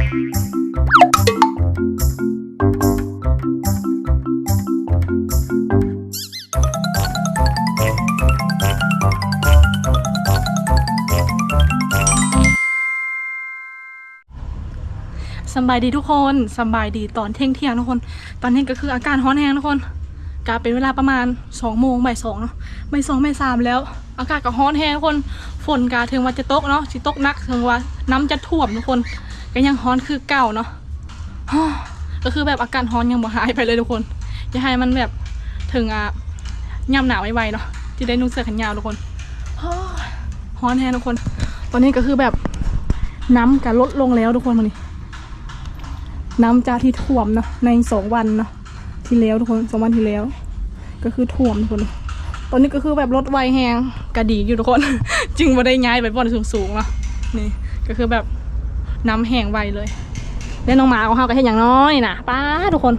สบายดีทุกคนสบายดีตอนเที่ยงเที่ยงทุกคน ตอนนี้ก็คืออาการฮ้อนแห้งทุกคนกาเป็นเวลาประมาณสองโมงบ่ายสองเนาะบ่ายสองบ่ายสามแล้ว อากาศก็ฮ้อนแห้งทุกคน ฝนกาถึงว่าจะตกเนาะสิตกนักถึงว่าน้ำจะท่วมทุกคน ก็ยังฮ้อนคือเก่าเนาะก็คือแบบอาการฮ้อนยังบ่หายไปเลยทุกคนอย่าให้มันแบบถึงอะย่ำหนาวไวๆเนาะที่ได้นุ่งเสื้อแขนยาวทุกคนฮ้อนแห้งทุกคน ตอนนี้ก็คือแบบน้ำก็ลดลงแล้วทุกคนวันนี้น้ำจาที่ท่วมเนาะในสองวันเนาะที่แล้วทุกคนสองวันที่แล้ว ก็คือท่วมทุกคน ตอนนี้ก็คือแบบรถไวแหงกระดีอยู่ทุกคน จึงมาได้ย้ายไปบ่อนสูงๆเนาะนี่ก็คือแบบ น้ำแห้งไวเลยแล้วน้องหมาของเขาก็แค่อย่างน้อยนะป้าทุกคน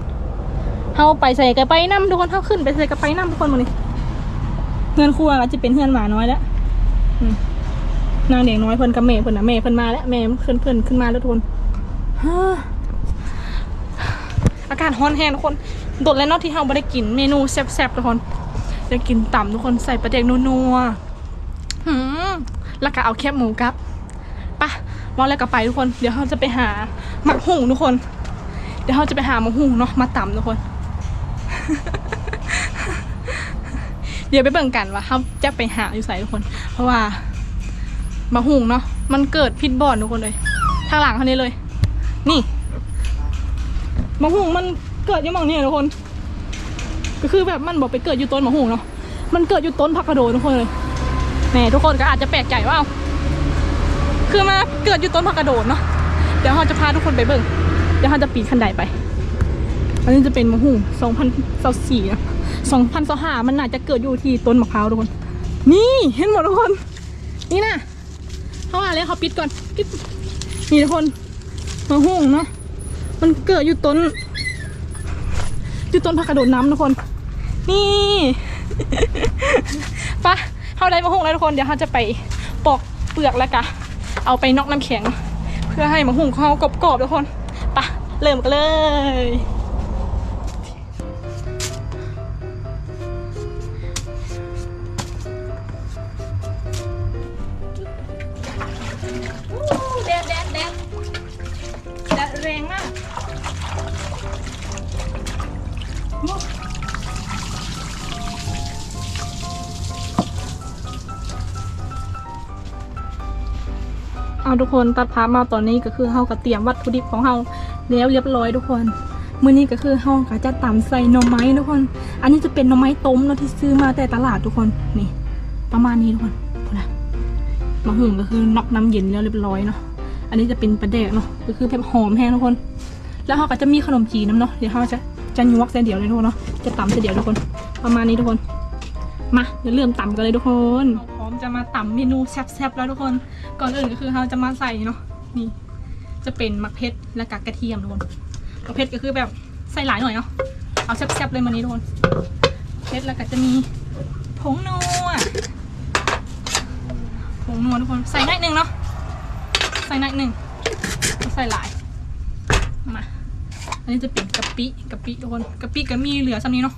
เขาไปใส่กระไปน้ำทุกคนเขาขึ้นไปใส่กระไปน้ำทุกคนหมดนี้เงินครัวก็จะเป็นเพื่อนหมาน้อยแล้วนางเด็กน้อยเพิ่นกับเมย์เพิ่นนะเมย์เพิ่นมาแล้วเมย์เพิ่นเพิ่นขึ้นมาแล้วทุกคนอากาศร้อนแห้งทุกคนโดดแล้วนอกที่เราไม่ได้กินเมนูแซ่บๆทุกคนจะกินต่ำทุกคนใส่ปลาเด็กนัวๆแล้วก็เอาแคบหมูกับ ว่าแล้วก็ไปทุกคน เดี๋ยวเราจะไปหาหมักหุ่งทุกคน เดี๋ยวเราจะไปหาหมักหุ่งเนาะมาต่ำทุกคน เดี๋ยวไปเบิ่งกันว่าเขาจะไปหาอยู่ใส่ทุกคน เพราะว่าหมักหุ่งเนาะมันเกิดพิษบอนทุกคนเลย ทางหลังเขานี้เลย นี่มะฮุงมันเกิดยู่หมองนี่ทุกคน ก็คือแบบมันบอกไปเกิดอยู่ต้นมะฮุงเนาะมันเกิดอยู่ต้นผักกระโดดทุกคนเลยแหมทุกคนก็อาจจะแปลกใจว่า คือมาเกิดอยู่ต้นผักกระโดดเนาะเดี๋ยวเราจะพาทุกคนไปเบิ่งเดี๋ยวเราจะปีนขั้นไดไปอันนี้จะเป็นมะฮุ่ง2024นะ2025มันน่าจะเกิดอยู่ที่ต้นมะพร้าวทุกคน นี่เห็นหมดทุกคน นี่นะเขาว่าเลยเขาปิดก่อนปิดนี่ทุกคนมะฮุ่งเนาะมันเกิดอยู่ต้นอยู่ต้นผักกระโดดน้ำทุกคน นี่ปะเข้าได้มาหุงแล้วทุกคนเดี๋ยวเขาจะไปปอกเปลือกแล้วกะ เอาไปนอกน้ำแข็ง เพื่อให้มะหุงเขากรอบๆทุกคนปะเริ่มกันเลย ทุกคนตัดภาพมาตอนนี้ก็คือเฮาก็เตรียมวัตถุดิบของเฮาแล้วเรียบร้อยทุกคนมื้อนี้ก็คือเฮาก็จะตำใส่หน่อไม้ทุกคน อันนี้จะเป็นหน่อไม้ต้มเนาะที่ซื้อมาแต่ตลาดทุกคนนี่ ประมาณนี้ทุกคนนะมะฮุ่งก็คือนอกน้ำเย็นแล้วเรียบร้อยเนาะอันนี้จะเป็นปลาแดกเนาะก็คือแบบหอมแห้งทุกคน แล้วเขาก็จะมีขนมจีนน้ำเนาะเดี๋ยวเขาจะจะยวกเส้นเดียวเลยทุกคนเนาะจะตำเส้นเดียวทุกคน ประมาณนี้ทุกคน มาเดี๋ยวเริ่มตำกันเลยทุกคน ร้อมจะมาตำเมนูแซ่บๆแล้วทุกคนก่อนอื่นก็คือเราจะมาใส่เนาะนี่ จะเป็นมะเขือและกากกระเทียมทุกคนมะเขือก็คือแบบใส่หลายหน่อยเนาะเอาแซ่บๆเลยวันนี้ทุกคนเผ็ดแล้วก็จะมีผงนัวผงนัวทุกคนใส่หน่อยหนึ่งเนาะใส่หน่อยหนึ่งใส่หลายมาอันนี้จะเป็นกะปิกะปิทุกคนกะปิก็มีเหลือซ้ำนี้เนาะ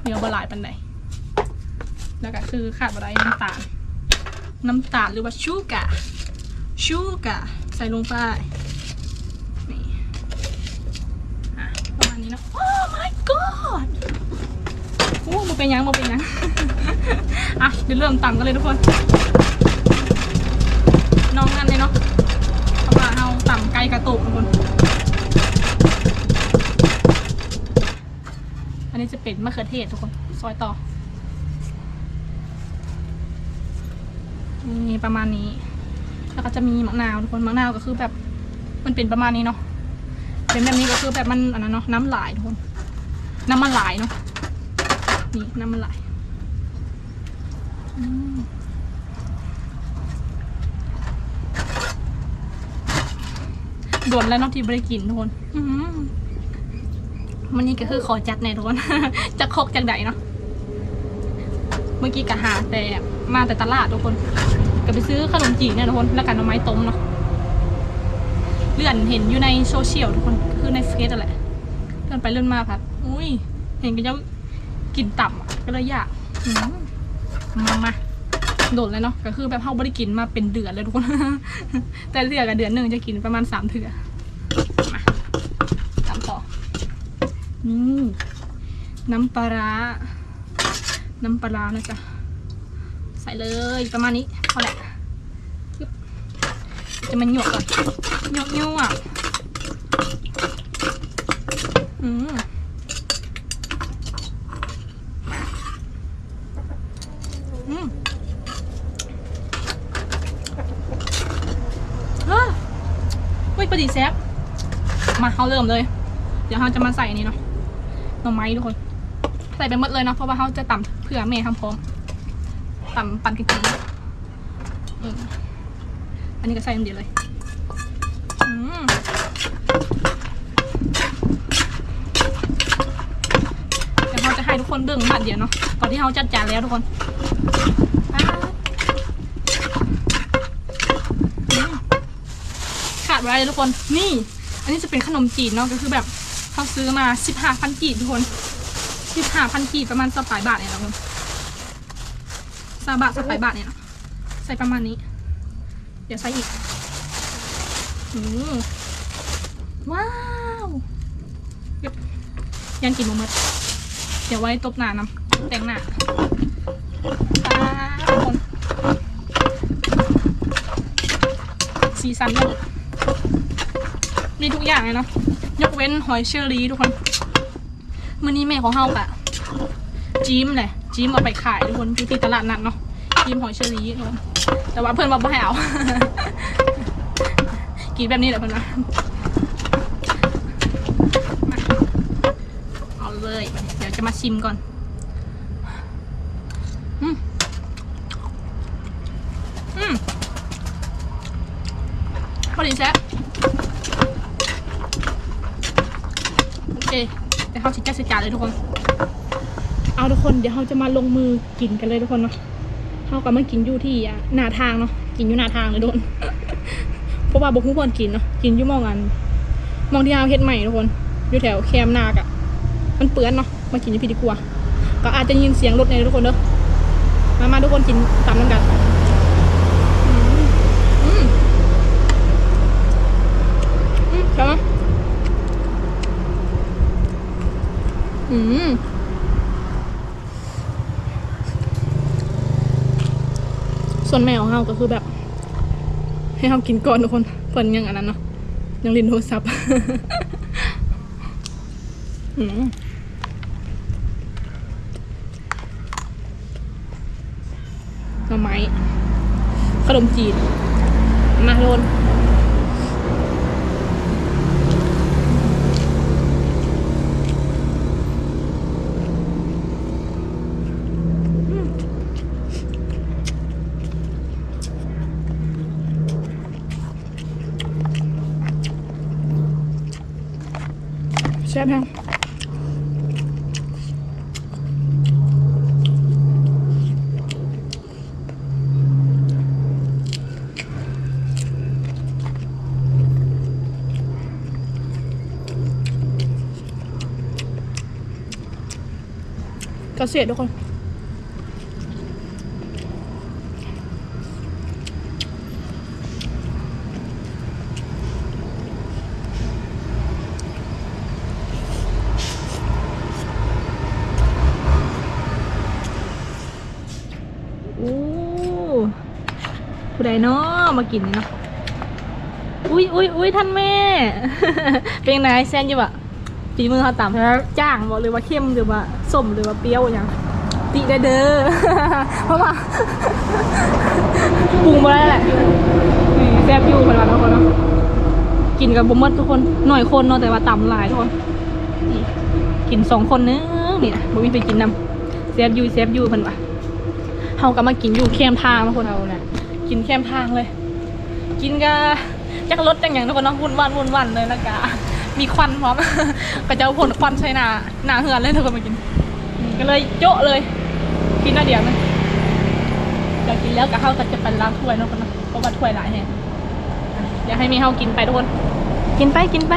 เหลือบหลายปันใด แล้วก็คือขาดบะไรน้ำตาล น้ำตาลหรือว่าชูกะชูกะใส่ลงไปนี่ประมาณนี้เนาะ Oh my god โอ้มาเป็นยังมาเป็นยังอะเดี๋ยวเริ่มตำกันเลยทุกคนน้องกันเลยเนาะเพราะว่าเราตำไก่กระตุกทุกคนอันนี้จะเป็นมะเขือเทศทุกคนซอยต่อ นี่ประมาณนี้ แล้วก็จะมีมะนาวทุกคนมะนาวก็คือแบบมันเป็นประมาณนี้เนาะเป็นแบบนี้ก็คือแบบมันอันนั้นเนาะน้ำไหลทุกคนน้ำมันไหลเนาะนี่น้ำมันไหลด่วนแล้วเนอกที่บริกินทุกคนอื้อหือวันนี้ก็คือขอจัดแน่ทุกคนจะคกจากไหนเนาะเมื่อกี้กะหาแต่มาแต่ตลาดทุกคน ก็ไปซื้อขนมจีนเนี่ยทุกคนแล้วกันเอาไม้ต้มเนาะเลื่อนเห็นอยู่ในโซเชียลทุกคนคือในเฟซอะไรเลื่อนไปเลื่อนมาพัดอุ้ยเห็นก็จะกินตับก็เลยอยากมมามาโดดเลยเนาะก็คือแบบเฮาไม่ได้กินมาเป็นเดือนเลยทุกคน แต่เดือนกับเดือนหนึ่งจะกินประมาณสามเถื่อมาตามต่อนี่น้ำปลาร้าน้ำปลาร้านะจ๊ะใส่เลยประมาณนี้ พอาแหละจะมันหยวกก่อนหยวกหยวกอืมอืมเฮ้ยเฮ้ยปลาดีแซบมาเขาเริ่มเลย เดี๋ยวเขาจะมาใส่อันนี้เนาะหน่อไม้ทุกคน ใส่ไปหมดเลยเนาะเพราะว่าเขาจะตำเผื่อเมย์ทำพร้อมปั่นปั่นกิน อันนี้ก็ใส่เดียวเลยเดี๋ยวเราจะให้ทุกคนเบิ่งบัดเดียวเนาะตอนที่เราจัดจานแล้วทุกคนป๊าดอืมขาดไว้เลยทุกคนนี่ อันนี้จะเป็นขนมจีนเนาะก็คือแบบเขาซื้อมาสิบห้าพันกีบทุกคนสิบห้าพันกีบประมาณสปายบาทเนี่ยนะทุกคนซาบะสไปบะเนี่ยนะ ส่ประมาณนี้ เดี๋ยวใส่อีกอืมว้าวเย็บยังกินหมมดเดี๋ยวไว้ตบหน้าน้ำแต่งหน้าตาทุกคนสีสันเลยมีทุกอย่างเลยเนาะยกเว้นหอยเชอรี่ทุกคนมื้อนี้แม่ของเฮากะจิ้มเลยจิ้มเอาไปขายทุกคนอยู่ที่ตลาดนัดเนาะจิ้มหอยเชอรี่ทุกคน แต่ว่าเพื่อนบอกไม่ให้เอากินแบบนี้แหละเพื่อนนะเอาเลย เดี๋ยวจะมาชิมก่อนอืมอืมพอดีแซ่โอเคเดี๋ยวเขาชิดแจ้สิจานเลยทุกคน เอาทุกคนเดี๋ยวเราจะมาลงมือกินกันเลยทุกคนเนาะ เขาก็มากินอยู่ที่หน้าทางเนาะกินอยู่หน้าทางเลยโดนเพราะว่าบุกทุกคนกินเนาะกินอยู่มองอันมองที่เราเฮ็ดใหม่ทุกคนอยู่แถวแคมนากอะมันเปื้อนเนาะมากินอยู่พี่ดีกว่า ก็อาจจะยินเสียงรถในทุกคนเด้อมามาทุกคนกินตามน้ำกันอืมอืมใช่ไหมอืม ส่วนแมวเฮาก็คือแบบ ให้เฮากินก่อนทุกคนเพิ่นยังอันนั้นเนาะยังเลินโทรศัพท์หน่อไม้ขนมจีนมาโดน ซ่บแฮงกระเสียดทุกคน อู้ผู้ใดเนาะมากินเนาะอุ้ยอุ้ยอุ้ยท่านแม่ เป็นไงแซนอยู่บะฝีมือเขาตามแล้วจ้างบอกเลยว่าเข้มหรือว่าส้มหรือว่าเปรี้ยวอย่างติได้เด้อเพราะว่าปรุงมาได้แหละแซ่บอยู่คนละทุกคนเนาะกินกับบมดทุกคนหน่อยคนเนาะแต่ว่าต่ำหลายทุกคนกินสองคนเนึงนี่นะบ่มีไปกินนำแซ่บอยู่แซ่บอยู่เพิ่นว่ะเฮาก็มากินอยู่แคมทางทุกคนเอาเนี่ย กินแคมทางเลย กินกะจักรถจังอย่างทุกคนเนาะวุ่นวันวุ่นวันเลยแล้วกะมีควันพร้อมก็จะเอาผลควันใส่หนาหนาเหือนเลยทุกคนมากิน ก็เลยโจ๊ะเลยกินหน้าเดียวนะแก็กินแล้วก็เข้าก็จะเป็นล้างถ้วยเนาะคนนะเพราะว่าถ้วยหลายแห่งอะเดี๋ยวให้ม่เฮากินไปทุกคน กินไปกินไป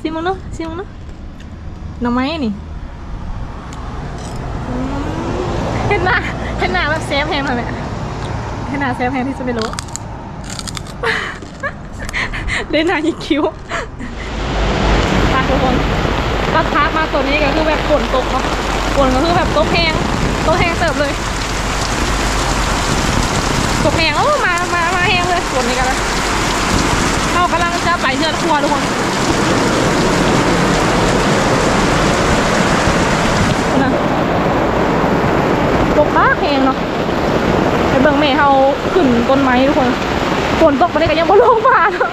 ซิมังเนาะซิมังเนาะหน่อไม้นี่อืมเหนหน้าเห็นหน้าแบบเซฟแฮมเลยแม่เห็นหน้าเซฟแฮมที่จะไม่รู้ได้หน้ายิงคิ้วตาทุกคนก็ทักมาตัวนี้ก็คือแบบฝนตกเนาะฝนก็คือแบบตกแห้งตกแห้งเติบเลยตกแหงโอ้มามามาแหงเลยฝนนี่กันแล้วเรากำลังจะไปเชือดครัวทุกคนนะ ตกบ้าแหงเนาะไปเบิ่งแม่เขาขึ้นต้นไม้ทุกคนฝนตกมาได้ก็ยังบ่ลงมาเนาะ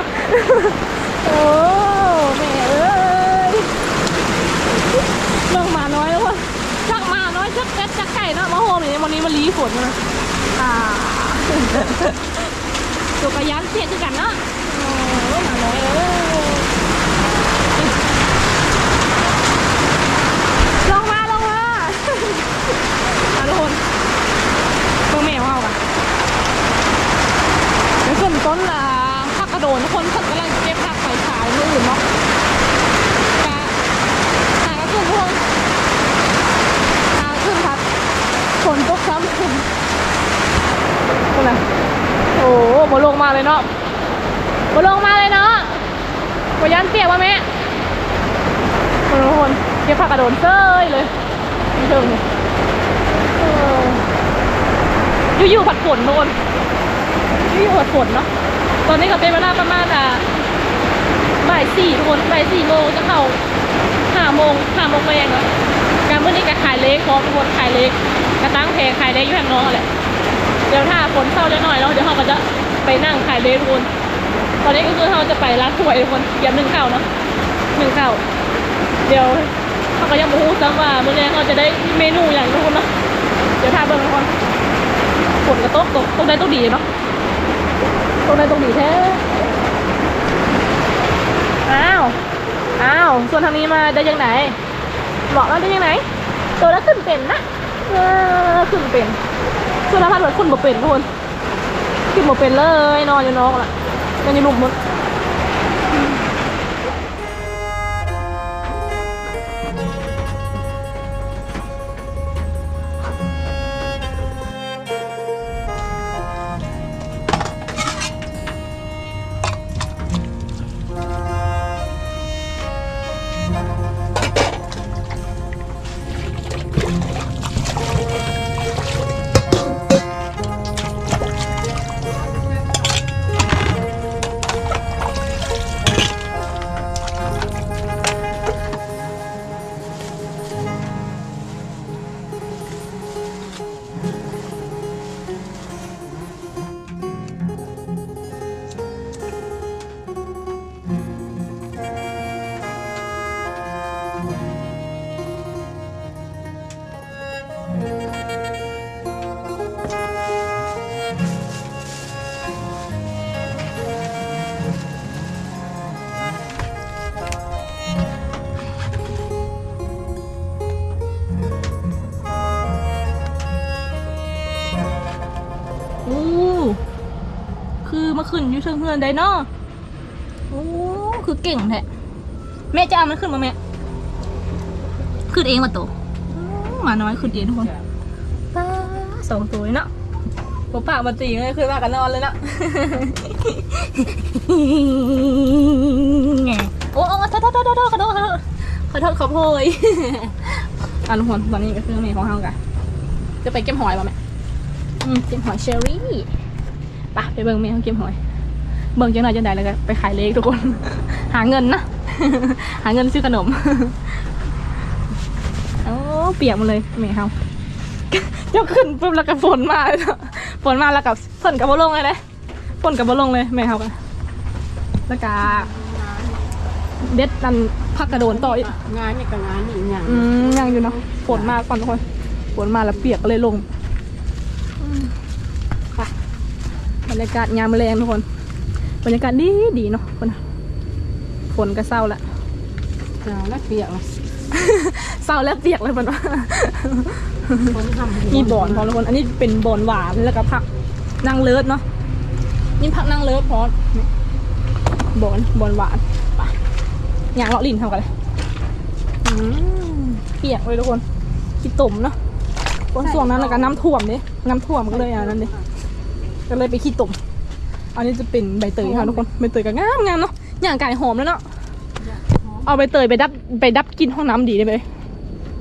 โอ้แม่เอ้ยเบิ่งหมาน้อยทุกคนจักมาน้อยจักเป็ดจักไก่เนาะมาโฮมนี่วันนี้มันรีฝนนะอ่าตัวกระยันเสียคือกันเนาะโอ้ยหมาน้อยเอ้ยลงมาลงมาอาทุกคนตัวแมวเอาอะแล้วส่วนต้นละผักกระโดนทุกคนคนกำลังเก็บผักไปขายมืออื่นเนาะกะหากระขึ้นพวงหาขึ้นครับฝนตกซ้ำขึ้นคนไหน โอ้โหบลงมาเลยเนาะบลงมาเลยเนาะบยันเปียกวะแม่คนละคนเก็บผักกระโดนเซ้ยเลยนี่เชิงเลยเอ ออยู่ผัดฝนโดนอยู่ผัดฝนเนาะตอนนี้ก็เป็นเวลาประมาณอะบ่ายสี่ทุกคนบ่ายสี่โมงจะเข้าห้าโมงห้าโมงแรงเนาะการเมื้อนี้ก็ขายเล็กพร้อมทุกคนขายเล็กกระตั้งแพงขายเล็กอยู่ทางน้องแหละเดี๋ยวถ้าฝนเศร้าจะหน่อยแล้วเดี๋ยวเราก็จะไปนั่งขายเล็กทุกคนตอนนี้ก็คือเราจะไปร้านถ้วยทุกคนเตรียมหนึ่งเข้าเนาะหนึ่งเข้าเดี๋ยวเขาก็ยังไม่รู้ซ้ำว่าเมื้อนี้เราจะได้เมนูอย่างทุกคนเนาะเดี๋ยวถ้าเบิ่งทุกคน ฝนกระตกตกตรงได้ตกดีเนาะตกได้ตกดีแท้อ้าวอ้าวส่วนทางนี้มาได้ยังไงบอกแล้วได้ยังไงตัวแล้วขึ้นเป็นนะเออขึ้นเป็นส่วนทาพันเหมือนคนบ่เป็นทุกคนขึ้นบ่เป็นเลยนอนอยู่นอกล่ะยังอยู่หลุมหมด ขึ้นอยู่เชิงเฮือนได้เนาะโอ้คือเก่งแท้แม่จะเอามันขึ้นมาแม่ขึ้นเองมาตอู้หมาน้อยขึ้นเองทุกคนป้าสองตัวเนาะผมปากมาตีเลยคือว่ากันนอนเลยเนาะแงโอ้โอ้โทษโทษโทษโทอโทษขอโทษขอโทษขอโพยอะทุกคนตอนนี้ก็คือเมย์ของเฮากันจะไปเก็บหอยป่ะแม่อืมเก็บหอยเชอรี่ ไปไปเบิ่งเมย์เขาเก็บหอย เบิ่งจังหน่อยจังใดแล้วก็ไปขายเล็กทุกคน หาเงินนะ หาเงินซื้อขนมโอ้เปียกหมาเลยเมย์เขาเจ้าขึ้นปุ๊บแล้วก็ฝนมาเลยเนาะฝนมาแล้วกับฝนกับบ่ลงเลยนะฝนกับบ่ลงเลยเมย์เขากันแล้วก็เด็ดนันพักกระโดนต่ออีกงานนี่กับงานนี่อย่างอืมยังอยู่เนาะฝนมาก่อนทุกคนฝนมาแล้วเปียกก็เลยลงอืมค่ะ บรรยากาศยามแรงทุกคน บรรยากาศดีดีเนาะคนน่ะฝนก็เศร้าละหนาวและเปียกเศร้าแล้วเปียกเลยมันว่าคนทำมีบอนพร้อมทุกคน อันนี้เป็นบอนหวานแล้วก็ผักนางเลิศเนาะนี่ผักนางเลิศพร้อมนี่บอนบอนหวานไปอย่างเลาะลิ้นทำกันเลยอืมเปียกเลยทุกคนขี้ตุ่มเนาะคนส่วงนั้นแล้วก็น้ำท่วมเนี่ยน้ำท่วมก็เลยอันนั้นเลย ก็เลยไปขี้ตุ่ม อันนี้จะเป็นใบเตยค่ะทุกคนใบเตยก็งามงามเนาะอย่างไก่หอมแล้วเนาะเอาใบเตยไปดับไปดับกลินห้องน้ำดีได้ไหม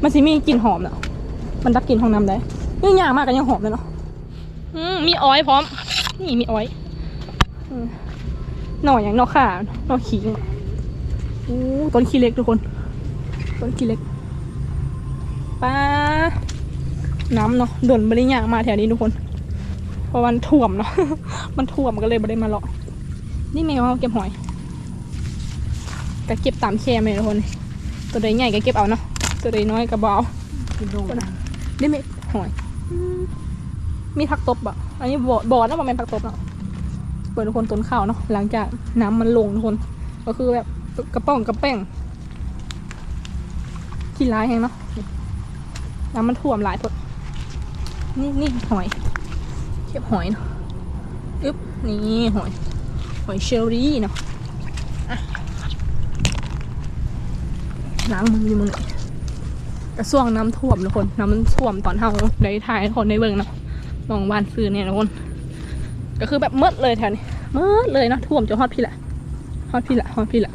มันสิมีกลิ่นหอมเนาะมันดับกลิ่นห้องน้ำได้นี่ยากมากกันยังหอมเลยเนาะอืมมีอ้อยพร้อม นี่มีอ้อยอืมหน่ออย่างหน่อข่าหน่อขิงอู้ต้นขี้เล็กทุกคนต้นขี้เล็กป้าน้ำเนาะดนบริยางมาแถวนี้ทุกคนเพ ราะมันท่วมเนาะ มันท่วมก็เลยไม่ได้มาเลาะนี่แมวเอาเก็บหอยก็เก็บตามแคมเลยทุกคน ตัวใดใหญ่ก็เก็บเอาเนาะ ตัวใดน้อยก็เบเอากินโดนได้ไหอย มีผักตบอะ อันนี้บอดนะมันเป็นผักตบเนาะเปิดทุกคนต้นข้าวเนาะ หลังจากน้ำมันลงทุกคน ก็คือแบบกระป้องกระแป้งขี้ร้ายแห้งเนาะน้ำมันท่วมหลายทดนี่นี่หอย ก็บหอยเนาะอึ๊บนี่หอย หอยเชอรี่เนาะล้างมืออยู่มือไหนกระส่วงน้ำท่วมทุกคนน้ำมันท่วมตอนเท่าได้ถ่ายคนในเบิ่งเนาะลองบ้านซื้อเนี่ยทุกคน ก็คือแบบมืดเลยแถวนี้มืดเลยเนาะท่วมจนฮอดพี่แหละฮอดพี่แหละฮอดพี่แหละ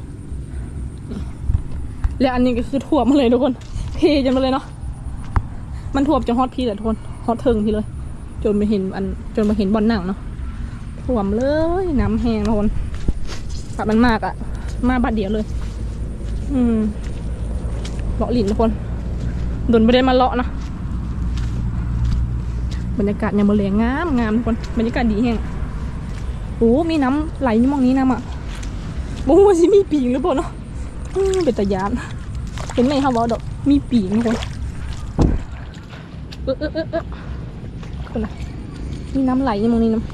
แล้วอันนี้ก็คือท่วมมาเลยทุกคนเทจนมาเลยเนาะมันท่วมจนฮอดพี่แหละทุกคนฮอดเทิงพี่เลย จนมาเห็นอันจนมาเห็นบอลหนังเนาะท่วมเลยน้ำแห้งทุกคนถ้ามันมากอะมาบาดเดียวเลย อืมเลาะหลินทุกคนดนไม่ได้มาเลาะนะบรรยากาศยามมะเรียงงามงามทุกคนบรรยากาศดีแห้งโอ้มีน้ำไหลอยู่มองนี้น้ำอะบูว่าสิมีปีงหรือเปล่าเนาะอืมเป็นตะยานเห็นไหมคะว่าดอกมีปีงทุกคนเออเออเออ คนละมีน้ำไหลอยู่มองนี้น้ำ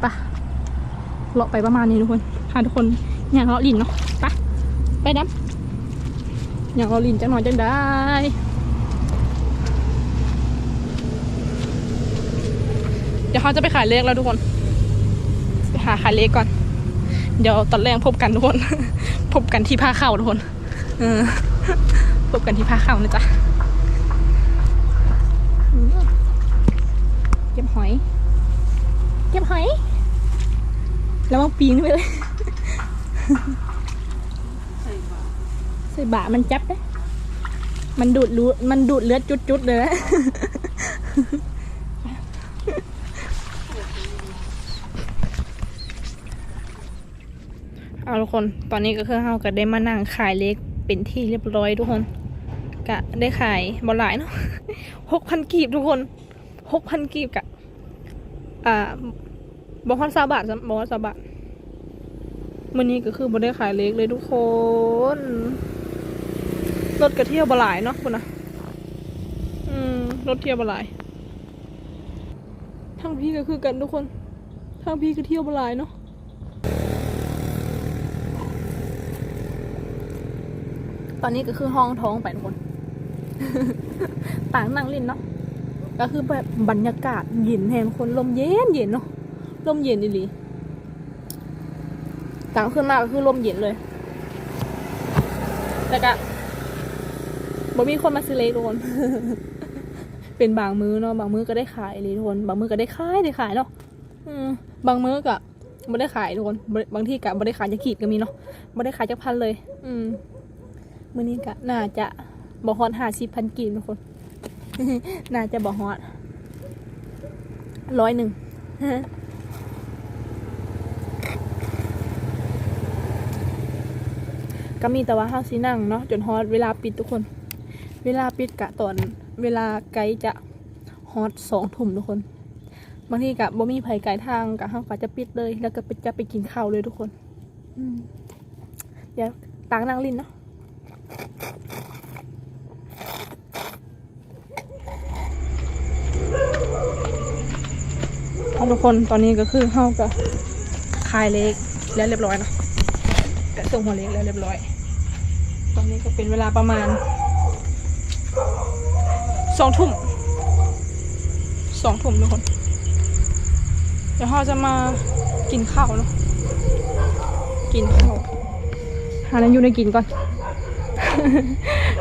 ไปะเลาะไปประมาณนี้ทุกคนพาทุกคนอย่างเลาะลินเนาะไปไปดำอย่างเราะลินจังหน่อยจังได้เดี๋ยวเขาจะไปขายเลขแล้วทุกคน ไปหาขายเลขก่อน เดี๋ยวตอนแรกพบกันทุกคน พบกันที่ผ้าเข้าทุกคน เออ พบกันที่ผ้าเข้านะจ๊ะเก็บหอย เก็บหอย แล้วมาปีนขึ้นไปเลย ใส่บามันจับเด้มันดูดรู้มันดูดเลือดจุดๆเลยนะเอาทุกคน ตอนนี้ก็คือเฮาก็ได้มานั่งขายเล็กเป็นที่เรียบร้อยทุกคน กะได้ขายบอหลายเนาะหกพันกีบทุกคนหกพันกีบกะ อ่าบอฮอนซาบาทบอฮอนซาบาทวันนี้ก็คือบ่ได้ขายเล็กเลยทุกคนรถกระเที่ยวบหลายเนาะคุณนะอืมรถเที่ยวบหลายทางพี่ก็คือกันทุกคนทางพี่ก็เที่ยวบหลายเนาะตอนนี้ก็คือห้องท้องไปทุกคน ต่างนั่งเล่นเนาะก็คือแบบบรรยากาศเย็นแทนคนลมเย็นเย็นเนาะลมเย็นดีหลีต่างขึ้นมาก็คือลมเย็นเลยแล้วก็บ่มีคนมาซื้อเล็กทุกคนเป็นบางมื้อเนาะบางมื้อก็ได้ขายเลยทุกคนบางมื้อก็ได้ขายได้ขายเนาะบางมื้อก็ไม่ได้ขายทุกคนบางที่ก็ไม่ได้ขายจะขีดก็มีเนาะไม่ได้ขายจักพันเลย อืมมื้อนี้ก็น่าจะ บ่ฮอดห้าสิบพันกีบทุกคน น่าจะบ่ฮอดร้อยหนึ่งก็มีแต่ว่าเฮาสินั่งเนาะจนฮอตเวลาปิดทุกคน เวลาปิดกะตอนเวลาไกลจะฮอตสองทุ่มทุกคน บางทีกะบ่มีไผไกลทางกะเฮาก็จะปิดเลย แล้วก็ไปจะไปกินข้าวเลยทุกคนอืมเดี๋ยวตางนั่งลินเนาะเอา ทุกคนตอนนี้ก็คือเฮาก็คายเล็กแล้วเรียบร้อยนาะก็ส่งหัวเล็กแล้วเรียบร้อย ตอนนี้ก็เป็นเวลาประมาณสองทุ่มสองทุ่มทุกคน เดี๋ยวเราจะมากินข้าวเนาะกินข้าวหาอะไรอยู่ในกินก่อน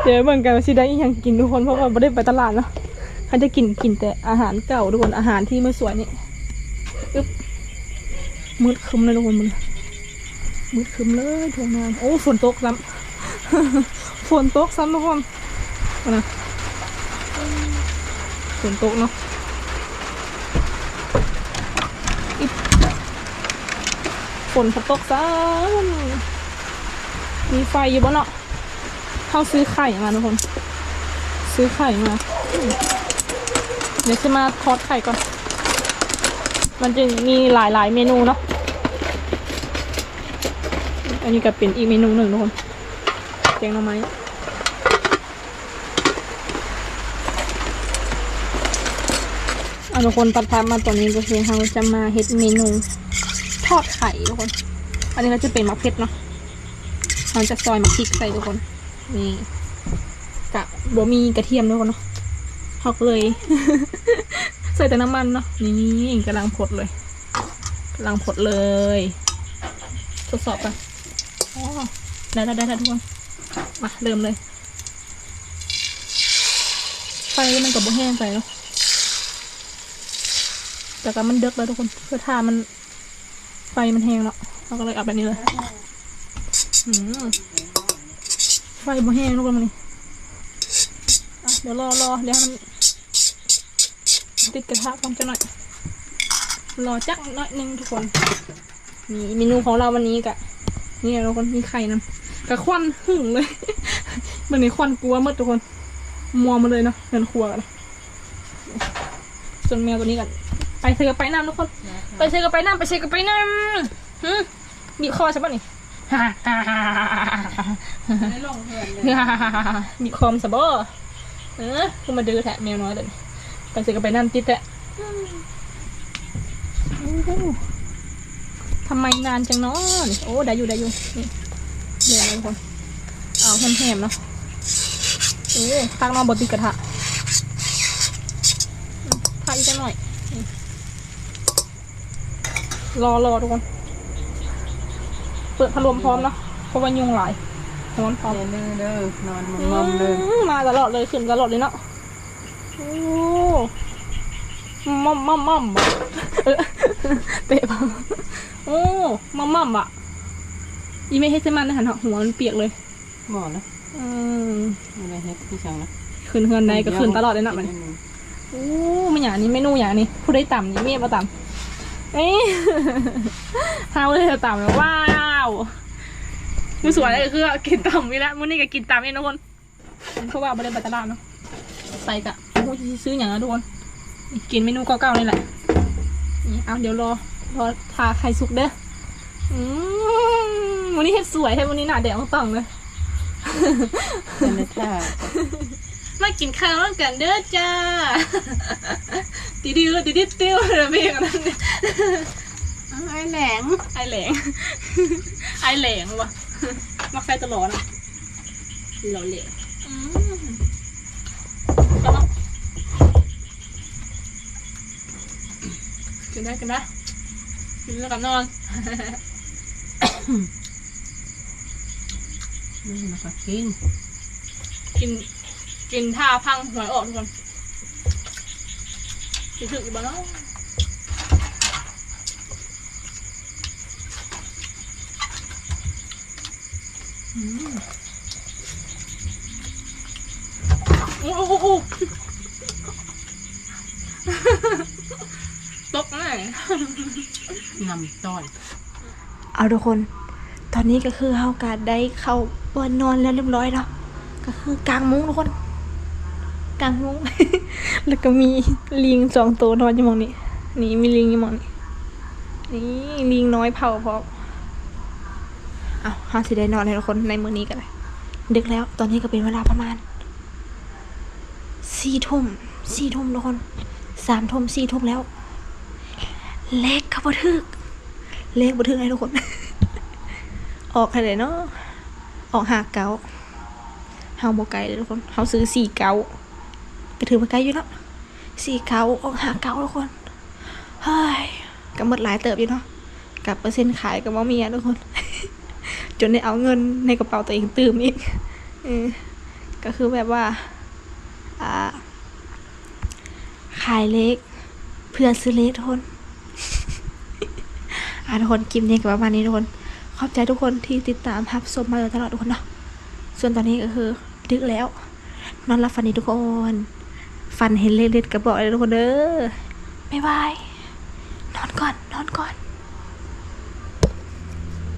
เดี๋ยวเบิ่งกันว่าสิได้อิหยังกินทุกคนเพราะว่าไม่ได้ไปตลาดเนาะเขาจะกินกินแต่อาหารเก่าทุกคนอาหารที่ไม่สวยนี่ มืดคึมเลยทุกคนมันมืดคึมเลยทวงนานโอ้ฝนตกซ้ำฝนตกซ้ำทุกคนนะฝนตกเนาะอิ๊บฝนตกซ้ำมีไฟอยู่บ่เนาะเขาซื้อไข่มาทุกคน ซื้อไข่มา เดี๋ยวจะมาทอดไข่ก่อน มันจะมีหลายหลายๆเมนูเนาะ อันนี้ก็เป็นอีกเมนูหนึ่งทุกคนแกงหน่อไม้เอาทุกคนตัดภาพมาตัวนี้ก็คือเราจะมาเฮ็ดเมนูทอดไข่ทุกคน อันนี้ก็จะเป็นมะเพ็ดเนาะเราจะซอยมะพริกใส่ทุกคน นี่กะบ่มีกระเทียมด้วยคนเนาะเขาก็เลย ใส่แต่น้ำมันเนาะนี่กำลังผดเลยกำลังผดเลย ทดสอบกันอ๋อได้ได้ได้ได้ทุกคนมาเริ่มเลย ไฟมันกับบ่แห้งไปเนาะแต่ก็มันเดึกแล้วทุกคนเพื่อทามัน ไฟมันแห้งแล้วเราก็เลยเอาแบบนี้เลยไฟบ่แห้งทุกคนมานี่เดี๋ยวรอรอเดี๋ยวมัน ติดกระทะความจะหน่อย รอจักหน่อยหนึงทุกคนนี่เมนูของเราวันนี้กะ นี่ทุกคนมีไข่นำกะควันหึ่งเลย มันนี่ควันกลัวหมดทุกคน มัวมาเลยเนาะเดินครัวกันส่วนแมวตัวนี้กัน ไปเธอกับไปน้ำทุกคน ไปเธอกับไปน้ำไปเธอกับไปน้ำหืมบีบคอใช่ปะนี่ไม่ลงเพื่อนเลยมีคอมสะบอเออกูมาดื้อแทะแมวน้อยเลย ไปเสกกับไปนั่นติดแทะโอ้โหทำไมนานจังเนาะนี่โอ้ได้อยู่ได้อยู่นี่เดี๋ยวนะทุกคนเอาแฮมๆเนาะเอ้ยพักนอนบนติดกระทะอืมพักอีกจังหน่อยนี่รอรอทุกคน เปิดพัดลมพร้อมเนาะเพราะว่ายุงหลายร้อนพร้อมเด้อเด้อนอนมอมๆเลยอืมมาตลอดเลยขึ้นตลอดเลยเนาะ โอ้มั่มมั่มมั่มบ่เออเตะบ่โอ้มั่มมัมบ่อีไม่ให้เซมันนะหันหัวมันเปียกเลยหมอนะอืมอะไรเฮ็ดพี่ช่างนะขึ้นเฮือนในก็ขึ้นตลอดเลยนะมันโอ้ไม่อย่างนี้เมนูอย่างนี้ผู้ได้ต่ำนี่เมียมาต่ำเอ้ยฮาวเลยจะต่ำแล้วว้าวมือสวยเลยคือกินต่ำไปแล้วมือนี้ก็กินต่ำเองทุกคนเพราะว่าไม่ได้ไปตลาดเนาะ ไปกะผู้ที่ซื้ออย่างนะทุกคนกินเมนูเก่าๆนี่แหละนี่เอาเดี๋ยวรอรอทาไข่สุกเด้ออืมวันนี้เฮ็ดสวยให้วันนี้หน้าแดงต้องเลยเป็นเลยท่ามากินข้าวร่วมกันเด้อจ้าติดิวติดิติวอะไรไม่อย่างนั้นเนี่ยไอ้แหลงไอแหลงไอแหลงวะมักไฟตลอดนะเหลาเหลวอืมเอามา กินได้กินได้กินแล้วกันนอนนี่นะคะกิน กิน กินท่าพังหวยออกทุกคนคิดถึงอยู่บ้านเนาะอืมโอ้โหโอ้โหตกแน่นำต้อยเอาทุกคน ตอนนี้ก็คือเฮากาได้เข้าบนนอนแล้วเรียบร้อยแล้วก็คือกลางมุ้งทุกคน กลางมุ้ง แล้วก็มีลิงสองตัวนอนอยู่หมองนี้ นี่มีลิงอยู่หมองนี้ นี่ลิงน้อยเผาพร้อมเอาห้าสิได้นอนเลยทุกคนในมื้อนี้กันเลยดึกแล้ว ตอนนี้ก็เป็นเวลาประมาณสี่ทุ่มสี่ทุ่มทุกคนสามทุ่มสี่ทุ่มแล้ว เลขกระบทึก เลขบันทึกให้ทุกคน ออกอะไรเนาะออกหาเก้าเฮาบ่ไกลเลยทุกคนเฮาซื้อสี่เก้าก็ถือว่าไกลอยู่เนาะสี่เก้าออกหาเก้าทุกคนเฮ้ยก็หมดหลายเติบอยู่เนาะกับเปอร์เซ็นต์ขายกับบ่มีอะทุกคน จนได้เอาเงินในกระเป๋าตัวเองตื่มอีกก็คือแบบว่าอ่าขายเล็ก เพื่อซื้อเล็กทุกคน อะทุกคนคลิปนี้ก็ประมาณนี้ทุกคน ขอบใจทุกคนที่ติดตามรับชมมาตลอดทุกคนเนาะส่วนตอนนี้ก็คือดึกแล้ว นอนหลับฝันดีทุกคนฝันเห็นเล็ดๆกระบอกเลยทุกคนเด้อบ๊ายบายนอนก่อนนอนก่อน